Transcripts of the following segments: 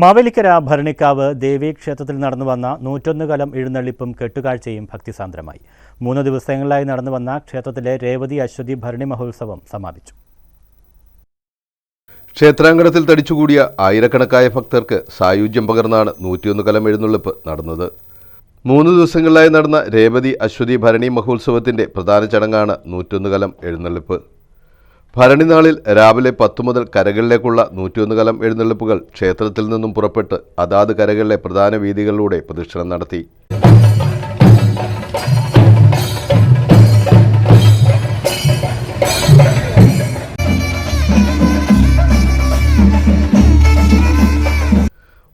മാവേലിക്കര ഭരണിക്കാവ് ദേവീ ക്ഷേത്രത്തിൽ നടന്നു വന്ന നൂറ്റൊന്ന് കലം എഴുന്നള്ളിപ്പും കെട്ടുകാഴ്ചയും ഭക്തിസാന്ദ്രമായി. മൂന്ന് ദിവസങ്ങളിലായി നടന്നു വന്ന ക്ഷേത്രത്തിലെ രേവതി അശ്വതി ഭരണി മഹോത്സവം സമാപിച്ചു. ക്ഷേത്രാങ്കണത്തിൽ തടിച്ചുകൂടിയ ആയിരക്കണക്കായ ഭക്തർക്ക് സായുജ്യം പകർന്നാണ് നൂറ്റിയൊന്ന് കലം എഴുന്നള്ളിപ്പ് നടന്നത്. മൂന്ന് ദിവസങ്ങളിലായി നടന്ന രേവതി അശ്വതി ഭരണി മഹോത്സവത്തിന്റെ പ്രധാന ചടങ്ങാണ് നൂറ്റൊന്ന് കലം എഴുന്നള്ളിപ്പ്. ഭരണി നാളിൽ രാവിലെ പത്തു മുതൽ കരകളിലേക്കുള്ള നൂറ്റിയൊന്ന് കലം എഴുന്നള്ളിപ്പുകൾ ക്ഷേത്രത്തിൽ നിന്നും പുറപ്പെട്ട് അതാത് കരകളിലെ പ്രധാന വീതികളിലൂടെ പ്രദക്ഷിണം നടത്തി.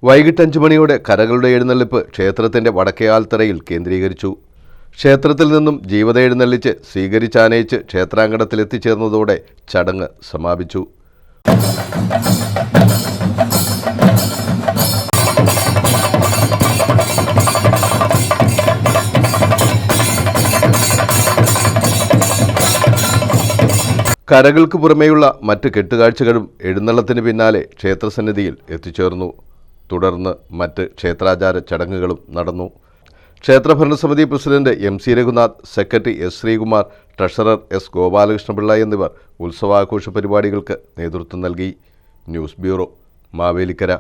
വൈകിട്ട് അഞ്ചു മണിയോടെ കരകളുടെ എഴുന്നള്ളിപ്പ് ക്ഷേത്രത്തിന്റെ വടക്കേ ആൽത്തറയിൽ കേന്ദ്രീകരിച്ചു. ക്ഷേത്രത്തിൽ നിന്നും ജീവതെഴുന്നള്ളിച്ച് സ്വീകരിച്ചാനയിച്ച് ക്ഷേത്രാങ്കണത്തിൽ എത്തിച്ചേർന്നതോടെ ചടങ്ങ് സമാപിച്ചു. കരകൾക്ക് പുറമേയുള്ള മറ്റ് കെട്ടുകാഴ്ചകളും എഴുന്നള്ളത്തിന് പിന്നാലെ ക്ഷേത്രസന്നിധിയിൽ എത്തിച്ചേർന്നു. തുടർന്ന് മറ്റ് ക്ഷേത്രാചാര ചടങ്ങുകളും നടന്നു. ക്ഷേത്രഭരണസമിതി president M C Raghunath secretary S Sreekumar treasurer S Gopalakrishna Pillai എന്നിവർ ഉത്സവാഘോഷ പരിപാടികൾക്ക് നേതൃത്വം നൽകി. News bureau Mavelikkara.